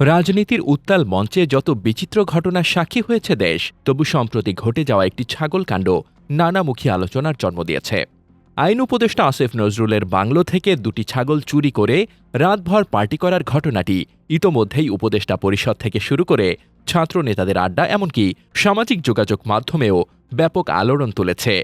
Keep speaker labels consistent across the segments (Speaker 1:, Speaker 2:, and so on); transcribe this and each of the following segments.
Speaker 1: রাজনীতির উত্তাল মঞ্চে যত বিচিত্র ঘটনার সাক্ষী হয়েছে দেশ, তবু সম্প্রতি ঘটে যাওয়া একটি ছাগল কাণ্ড নানামুখী আলোচনার জন্ম দিয়েছে। আইন উপদেষ্টা আসিফ নজরুলের বাংলো থেকে দুটি ছাগল চুরি করে রাতভর পার্টি করার ঘটনাটি ইতোমধ্যেই উপদেষ্টা পরিষদ থেকে শুরু করে ছাত্র নেতাদের আড্ডা, এমনকি সামাজিক যোগাযোগ মাধ্যমেও ব্যাপক আলোড়ন তুলেছে।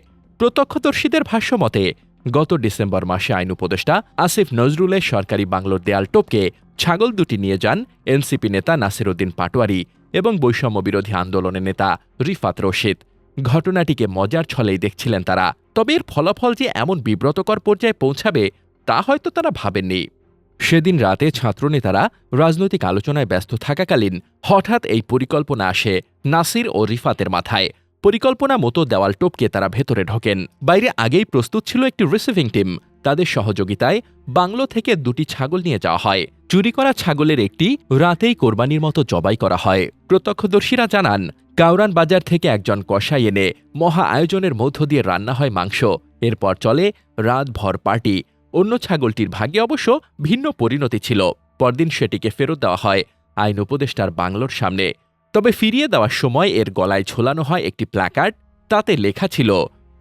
Speaker 1: প্রত্যক্ষদর্শীদের ভাষ্যমতে গত ডিসেম্বর মাসে আইন উপদেষ্টা আসিফ নজরুলের সরকারি বাংলোর দেয়াল টপকে ছাগল দুটি নিয়ে যান এনসিপি নেতা নাসিরুদ্দিন পাটোয়ারি এবং বৈষম্য বিরোধী আন্দোলনের নেতা রিফাত রশিদ। ঘটনাটিকে মজার ছলেই দেখছিলেন তারা। তবে এর ফলাফল যে এমন বিব্রতকর পর্যায়ে পৌঁছাবে, তা হয়তো তারা ভাবেননি। সেদিন রাতে ছাত্রনেতারা রাজনৈতিক আলোচনায় ব্যস্ত থাকাকালীন হঠাৎ এই পরিকল্পনা আসে নাসির ও রিফাতের মাথায়। পরিকল্পনা মতো দেওয়াল টপকে তারা ভেতরে ঢোকেন। বাইরে আগেই প্রস্তুত ছিল একটি রিসিভিং টিম তাদের সহযোগিতায় বাংলো থেকে দুটি ছাগল নিয়ে যাওয়া হয়। চুরি করা ছাগলের একটি রাতেই কোরবানির মতো জবাই করা হয়। প্রত্যক্ষদর্শীরা জানান কাউরান বাজার থেকে একজন কষাই এনে মহা আয়োজনের মধ্য দিয়ে রান্না হয় মাংস। এরপর চলে রাতভর পার্টি। অন্য ছাগলটির ভাগ্যে অবশ্য ভিন্ন পরিণতি ছিল। পরদিন সেটিকে ফেরত দেওয়া হয় আইন উপদেষ্টার বাংলোর সামনে। তবে ফিরিয়ে দেওয়ার সময় এর গলায় ঝোলানো হয় একটি প্ল্যাকার্ড তাতে লেখা ছিল,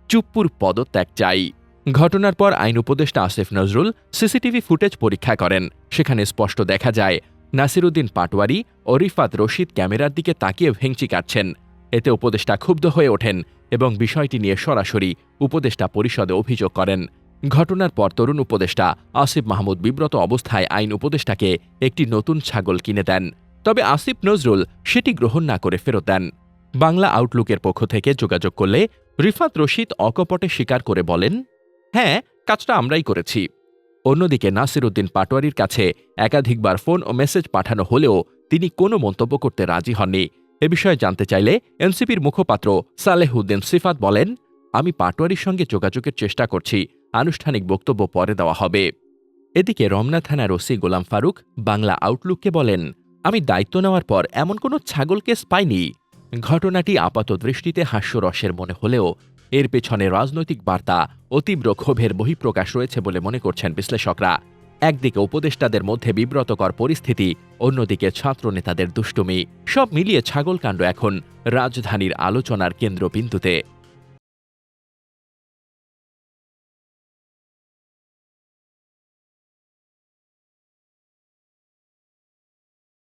Speaker 1: চুপ্পুর পদত্যাগ চাই। ঘটনার পর আইন উপদেষ্টা আসিফ নজরুল সিসিটিভি ফুটেজ পরীক্ষা করেন। সেখানে স্পষ্ট দেখা যায়, নাসিরুদ্দিন পাটোয়ারি ও রিফাত রশিদ ক্যামেরার দিকে তাকিয়ে ভেঙচি কাটছেন। এতে উপদেষ্টা ক্ষুব্ধ হয়ে ওঠেন এবং বিষয়টি নিয়ে সরাসরি উপদেষ্টা পরিষদে অভিযোগ করেন। ঘটনার পর তরুণ উপদেষ্টা আসিফ মাহমুদ বিব্রত অবস্থায় আইন উপদেষ্টাকে একটি নতুন ছাগল কিনে দেন। তবে আসিফ নজরুল সেটি গ্রহণ না করে ফেরত দেন। বাংলা আউটলুকের পক্ষ থেকে যোগাযোগ করলে রিফাত রশিদ অকপটে স্বীকার করে বলেন হ্যাঁ কাজটা আমরাই করেছি। অন্যদিকে নাসির উদ্দিন পাটোয়ারির কাছে একাধিকবার ফোন ও মেসেজ পাঠানো হলেও তিনি কোনো মন্তব্য করতে রাজি হননি। এ বিষয়ে জানতে চাইলে এনসিপির মুখপাত্র সালেহুদ্দিন সিফাত বলেন, আমি পাটোয়ারির সঙ্গে যোগাযোগের চেষ্টা করছি। আনুষ্ঠানিক বক্তব্য পরে দেওয়া হবে। এদিকে রমনা থানার ওসি গোলাম ফারুক বাংলা আউটলুককে বলেন আমি দায়িত্ব নেওয়ার পর এমন কোনো ছাগল কেস পাইনি। ঘটনাটি আপাত দৃষ্টিতে হাস্যরসের মনে হলেও এর পেছনে রাজনৈতিক বার্তা ও তীব্র ক্ষোভের বহিঃপ্রকাশ রয়েছে বলে মনে করছেন বিশ্লেষকরা। একদিকে উপদেষ্টাদের মধ্যে বিব্রতকর পরিস্থিতি, অন্যদিকে ছাত্রনেতাদের দুষ্টুমি। সব মিলিয়ে ছাগলকাণ্ড এখন রাজধানীর আলোচনার কেন্দ্রবিন্দুতে।